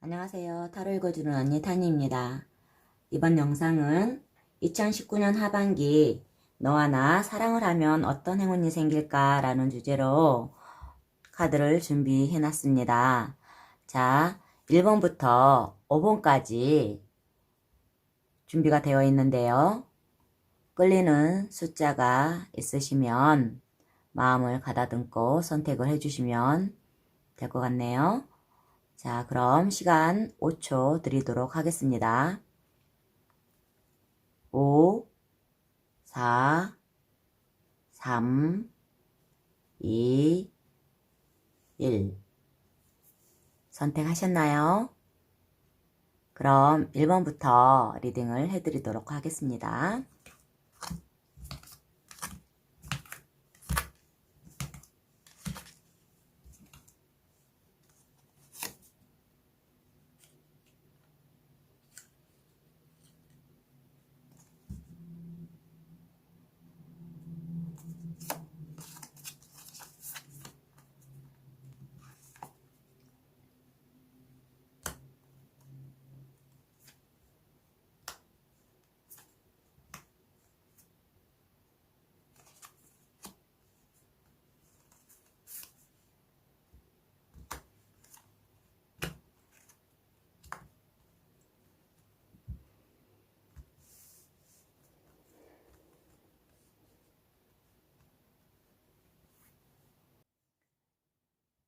안녕하세요. 타로 읽어주는 언니 타니입니다. 이번 영상은 2019년 하반기 너와 나 사랑을 하면 어떤 행운이 생길까 라는 주제로 카드를 준비해 놨습니다. 자, 1번부터 5번까지 준비가 되어 있는데요. 끌리는 숫자가 있으시면 마음을 가다듬고 선택을 해주시면 될 것 같네요. 자, 그럼 시간 5초 드리도록 하겠습니다. 5, 4, 3, 2, 1. 선택하셨나요? 그럼 1번부터 리딩을 해드리도록 하겠습니다.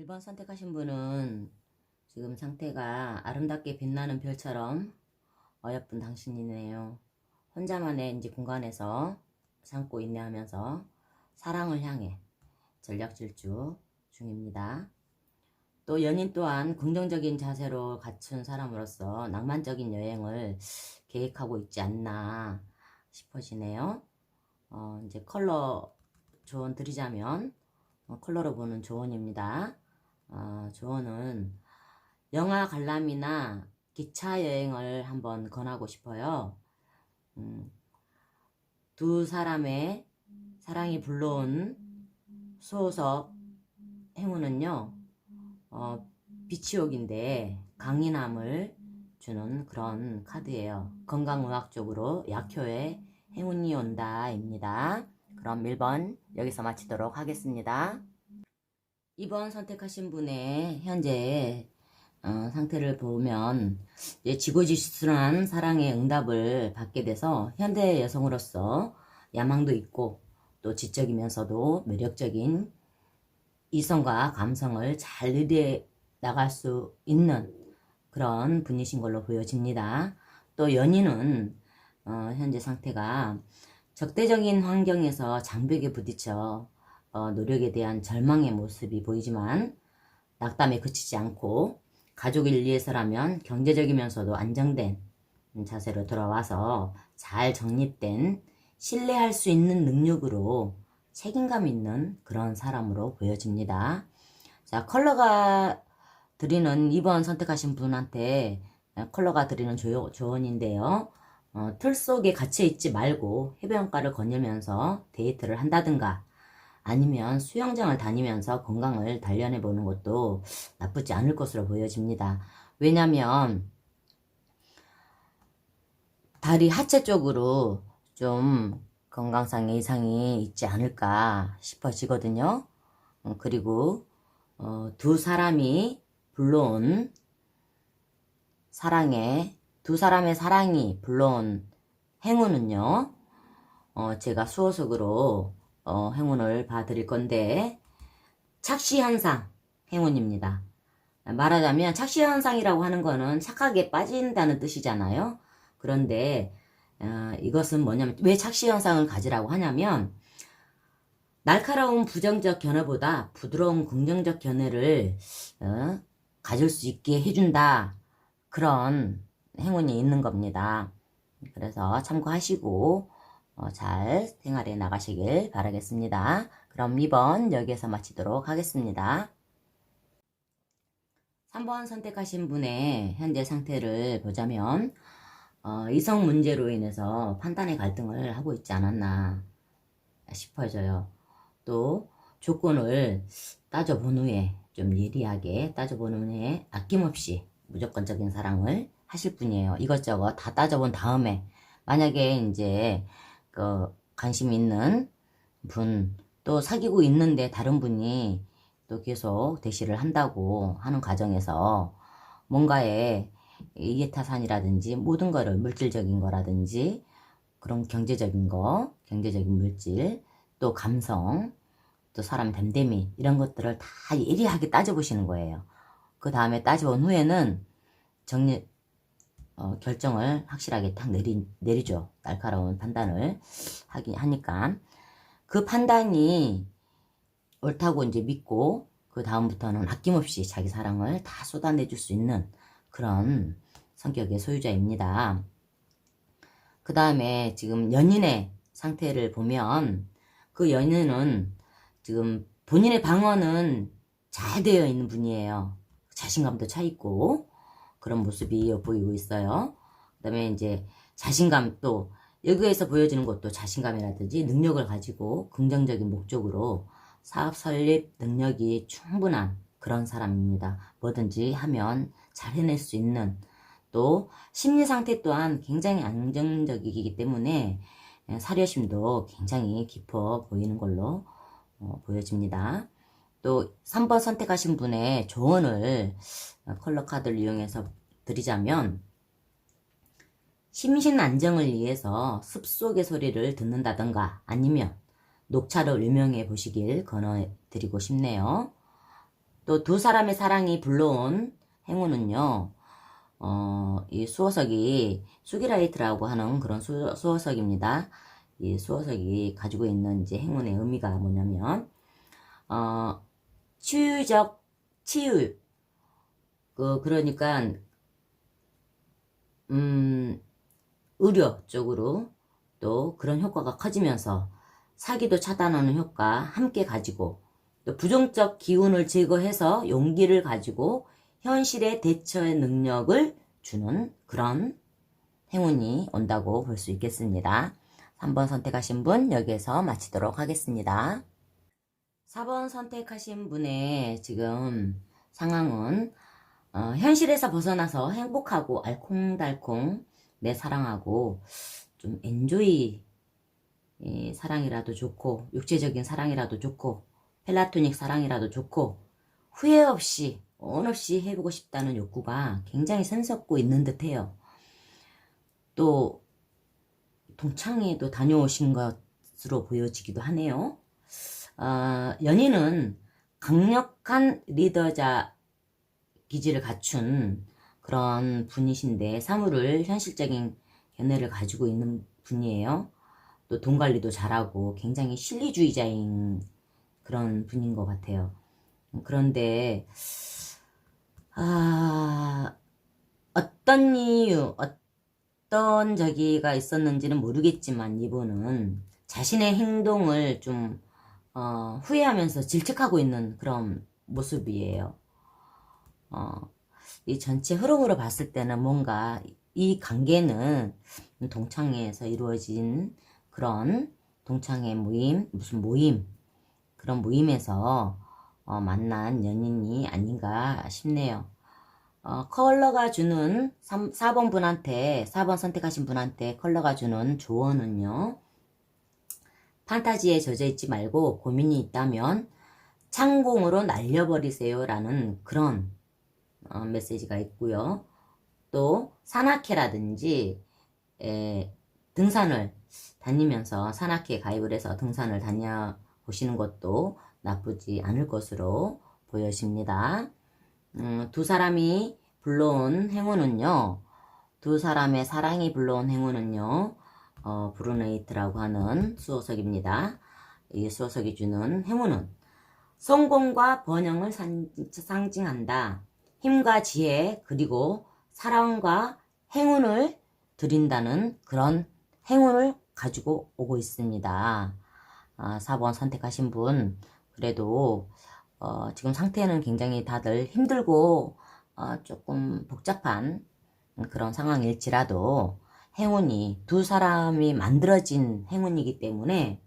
일번 선택하신 분은 지금 상태가 아름답게 빛나는 별처럼 어여쁜 당신이네요. 혼자만의 이제 공간에서 참고 인내하면서 사랑을 향해 전략 질주 중입니다. 또 연인 또한 긍정적인 자세로 갖춘 사람으로서 낭만적인 여행을 계획하고 있지 않나 싶어지네요. 어, 이제 컬러 조언 드리자면 어, 컬러로 보는 조언입니다. 어, 조언은 영화 관람이나 기차 여행을 한번 권하고 싶어요. 음, 두 사람의 사랑이 불러온 소속 행운은요, 어, 비치옥인데 강인함을 주는 그런 카드예요. 건강의학적으로 약효의 행운이 온다입니다. 그럼 1번 여기서 마치도록 하겠습니다. 2번 선택하신 분의 현재 어, 상태를 보면 이제 지고지순한 사랑의 응답을 받게 돼서 현대 여성으로서 야망도 있고 또 지적이면서도 매력적인 이성과 감성을 잘 의뢰 나갈 수 있는 그런 분이신 걸로 보여집니다. 또 연인은 어, 현재 상태가 적대적인 환경에서 장벽에 부딪혀 어, 노력에 대한 절망의 모습이 보이지만 낙담에 그치지 않고 가족을 위해서라면 경제적이면서도 안정된 자세로 돌아와서 잘 정립된 신뢰할 수 있는 능력으로 책임감 있는 그런 사람으로 보여집니다. 자, 컬러가 드리는 2번 선택하신 분한테 컬러가 드리는 조, 조언인데요. 어, 틀 속에 갇혀 있지 말고 해변가를 거닐면서 데이트를 한다든가 아니면 수영장을 다니면서 건강을 단련해 보는 것도 나쁘지 않을 것으로 보여집니다. 왜냐면 다리 하체 쪽으로 좀 건강상의 이상이 있지 않을까 싶어지거든요. 어, 그리고 어, 두 사람이 불러온 사랑에 두 사람의 사랑이 불러온 행운은요. 어, 제가 수호석으로 어, 행운을 봐드릴 건데 착시현상 행운입니다. 말하자면 착시현상이라고 하는 거는 착하게 빠진다는 뜻이잖아요. 그런데 어, 이것은 뭐냐면 왜 착시현상을 가지라고 하냐면 날카로운 부정적 견해보다 부드러운 긍정적 견해를 어, 가질 수 있게 해준다. 그런 행운이 있는 겁니다. 그래서 참고하시고 어, 잘 생활해 나가시길 바라겠습니다. 그럼 2번 여기에서 마치도록 하겠습니다. 3번 선택하신 분의 현재 상태를 보자면 어, 이성 문제로 인해서 판단의 갈등을 하고 있지 않았나 싶어져요. 또 조건을 따져본 후에 좀 예리하게 따져본 후에 아낌없이 무조건적인 사랑을 하실 분이에요. 이것저것 다 따져본 다음에 만약에 이제 그 관심 있는 분 또 사귀고 있는데 다른 분이 또 계속 대시를 한다고 하는 과정에서 뭔가의 이해타산이라든지 모든 거를 물질적인 거라든지 그런 경제적인 거, 경제적인 물질, 또 감성, 또 사람 됨됨이 이런 것들을 다 예리하게 따져보시는 거예요. 그 다음에 따져본 후에는 정리 어, 결정을 확실하게 딱 내리, 내리죠. 날카로운 판단을 하기 하니까 그 판단이 옳다고 이제 믿고 그 다음부터는 아낌없이 자기 사랑을 다 쏟아내줄 수 있는 그런 성격의 소유자입니다. 그 다음에 지금 연인의 상태를 보면 그 연인은 지금 본인의 방어는 잘 되어 있는 분이에요. 자신감도 차 있고 그런 모습이 보이고 있어요. 그 다음에 이제 자신감 또 여기에서 보여지는 것도 자신감이라든지 능력을 가지고 긍정적인 목적으로 사업 설립 능력이 충분한 그런 사람입니다. 뭐든지 하면 잘 해낼 수 있는 또 심리 상태 또한 굉장히 안정적이기 때문에 사려심도 굉장히 깊어 보이는 걸로 어, 보여집니다. 또 3번 선택하신 분의 조언을 컬러 카드를 이용해서 드리자면 심신 안정을 위해서 습속의 소리를 듣는다던가 아니면 녹차를 유명해 보시길 권해드리고 싶네요. 또 두 사람의 사랑이 불러온 행운은요. 어, 이 수호석이 수기라이트라고 하는 그런 수, 수호석입니다. 이 수호석이 가지고 있는 이제 행운의 의미가 뭐냐면 어, 치유적 치유 그 그러니까 음 의료 쪽으로 또 그런 효과가 커지면서 사기도 차단하는 효과 함께 가지고 또 부정적 기운을 제거해서 용기를 가지고 현실의 대처의 능력을 주는 그런 행운이 온다고 볼 수 있겠습니다. 3번 선택하신 분 여기에서 마치도록 하겠습니다. 4번 선택하신 분의 지금 상황은 어, 현실에서 벗어나서 행복하고 알콩달콩 내 사랑하고 좀 엔조이 예, 사랑이라도 좋고 육체적인 사랑이라도 좋고 펠라토닉 사랑이라도 좋고 후회 없이 원 없이 해보고 싶다는 욕구가 굉장히 샘솟고 있는 듯해요. 또 동창회도 다녀오신 것으로 보여지기도 하네요. 어, 연인은 강력한 리더자 기질을 갖춘 그런 분이신데 사물을 현실적인 견해를 가지고 있는 분이에요. 또 돈 관리도 잘하고 굉장히 실리주의자인 그런 분인 것 같아요. 그런데 아, 어떤 이유, 어떤 저기가 있었는지는 모르겠지만 이분은 자신의 행동을 좀 어, 후회하면서 질책하고 있는 그런 모습이에요. 어, 이 전체 흐름으로 봤을 때는 뭔가 이 관계는 동창회에서 이루어진 그런 동창회 모임, 무슨 모임, 그런 모임에서 어, 만난 연인이 아닌가 싶네요. 어, 컬러가 주는 3, 4번 분한테 4번 선택하신 분한테 컬러가 주는 조언은요. 판타지에 젖어 있지 말고 고민이 있다면 창공으로 날려버리세요 라는 그런 어, 메시지가 있고요. 또 산악회라든지 에, 등산을 다니면서 산악회 가입을 해서 등산을 다녀 보시는 것도 나쁘지 않을 것으로 보여집니다. 음, 두 사람이 불러온 행운은요. 두 사람의 사랑이 불러온 행운은요. 어, 브루네이트라고 하는 수호석입니다. 이 수호석이 주는 행운은 성공과 번영을 상징한다. 힘과 지혜 그리고 사랑과 행운을 드린다는 그런 행운을 가지고 오고 있습니다. 아, 4번 선택하신 분 그래도 어, 지금 상태는 굉장히 다들 힘들고 어, 조금 복잡한 그런 상황일지라도 행운이 두 사람이 만들어진 행운이기 때문에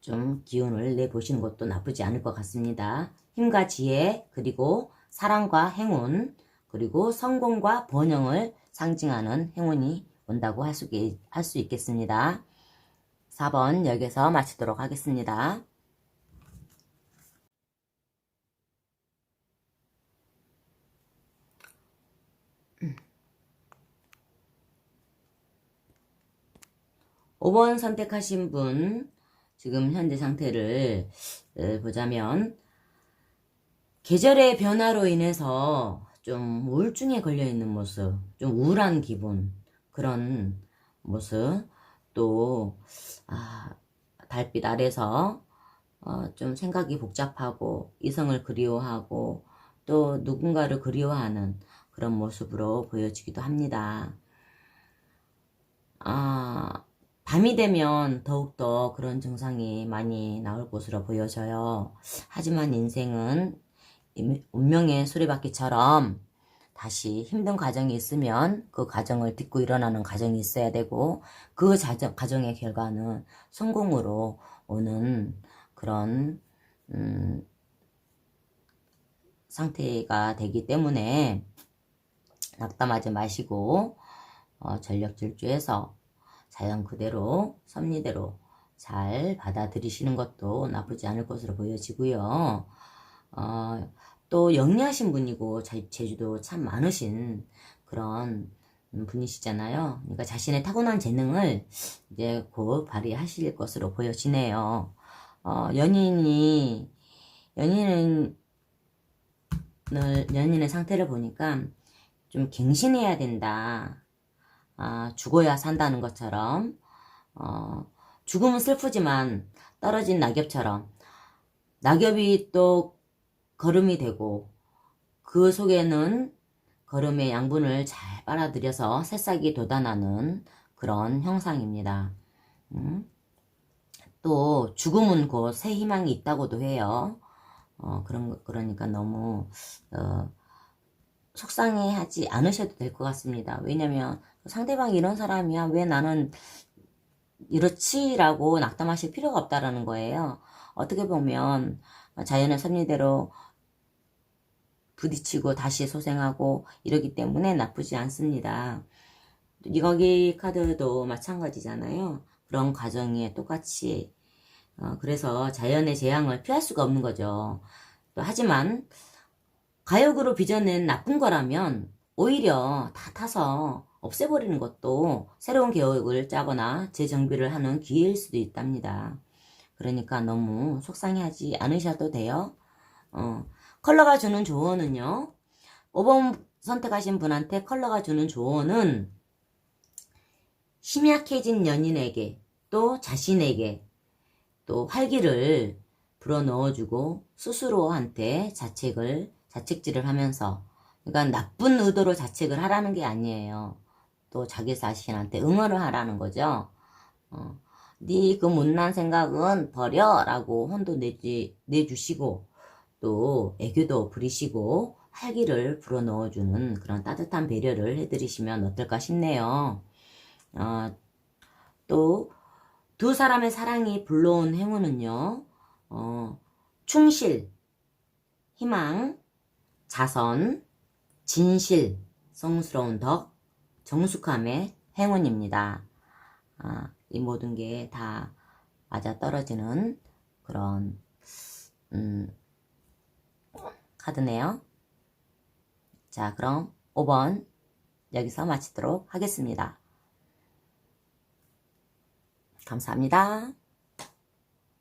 좀 기운을 내보시는 것도 나쁘지 않을 것 같습니다. 힘과 지혜 그리고 사랑과 행운 그리고 성공과 번영을 상징하는 행운이 온다고 할 수, 있겠습니다. 4번 여기서 마치도록 하겠습니다. 오번 선택하신 분, 지금 현재 상태를 에, 보자면, 계절의 변화로 인해서 좀 우울증에 걸려 있는 모습, 좀 우울한 기분, 그런 모습, 또, 아, 달빛 아래서 어, 좀 생각이 복잡하고, 이성을 그리워하고, 또 누군가를 그리워하는 그런 모습으로 보여지기도 합니다. 아, 밤이 되면 더욱더 그런 증상이 많이 나올 것으로 보여져요. 하지만 인생은 이- 운명의 수레바퀴처럼 다시 힘든 과정이 있으면 그 과정을 딛고 일어나는 과정이 있어야 되고 그 자정, 과정의 결과는 성공으로 오는 그런 음, 상태가 되기 때문에 낙담하지 마시고 어, 전력 질주해서 자연 그대로 섭리대로 잘 받아들이시는 것도 나쁘지 않을 것으로 보여지고요. 어, 또 영리하신 분이고 자- 재주도 참 많으신 그런 분이시잖아요. 그러니까 자신의 타고난 재능을 이제 곧 발휘하실 것으로 보여지네요. 어, 연인이 연인은 연인의 상태를 보니까 좀 갱신해야 된다. 아, 죽어야 산다는 것처럼, 어, 죽음은 슬프지만 떨어진 낙엽처럼, 낙엽이 또 걸음이 되고, 그 속에는 걸음의 양분을 잘 빨아들여서 새싹이 돋아나는 그런 형상입니다. 음? 또, 죽음은 곧 새 희망이 있다고도 해요. 어, 그런, 거- 그러니까 너무, 어, 속상해 하지 않으셔도 될 것 같습니다. 왜냐면 상대방이 이런 사람이야. 왜 나는 이렇지라고 낙담하실 필요가 없다라는 거예요. 어떻게 보면 자연의 섭리대로 부딪히고 다시 소생하고 이러기 때문에 나쁘지 않습니다. 여기 카드도 마찬가지잖아요. 그런 과정이 똑같이 어, 그래서 자연의 재앙을 피할 수가 없는 거죠. 또 하지만 가역으로 빚어낸 나쁜 거라면 오히려 다 타서 없애버리는 것도 새로운 계획을 짜거나 재정비를 하는 기회일 수도 있답니다. 그러니까 너무 속상해하지 않으셔도 돼요. 어, 컬러가 주는 조언은요. 5번 선택하신 분한테 컬러가 주는 조언은 심약해진 연인에게 또 자신에게 또 활기를 불어넣어주고 스스로한테 자책을 자책질을 하면서 그러니까 나쁜 의도로 자책을 하라는 게 아니에요. 또 자기 자신한테 응원을 하라는 거죠. 어, 네그 못난 생각은 버려라고 혼도 내지, 내주시고 또 애교도 부리시고 활기를 불어넣어주는 그런 따뜻한 배려를 해드리시면 어떨까 싶네요. 어, 또두 사람의 사랑이 불러온 행운은요. 어, 충실, 희망, 자선, 진실, 성스러운 덕, 정숙함의 행운입니다. 아, 이 모든 게 다 맞아 떨어지는 그런 음, 카드네요. 자, 그럼 5번 여기서 마치도록 하겠습니다. 감사합니다.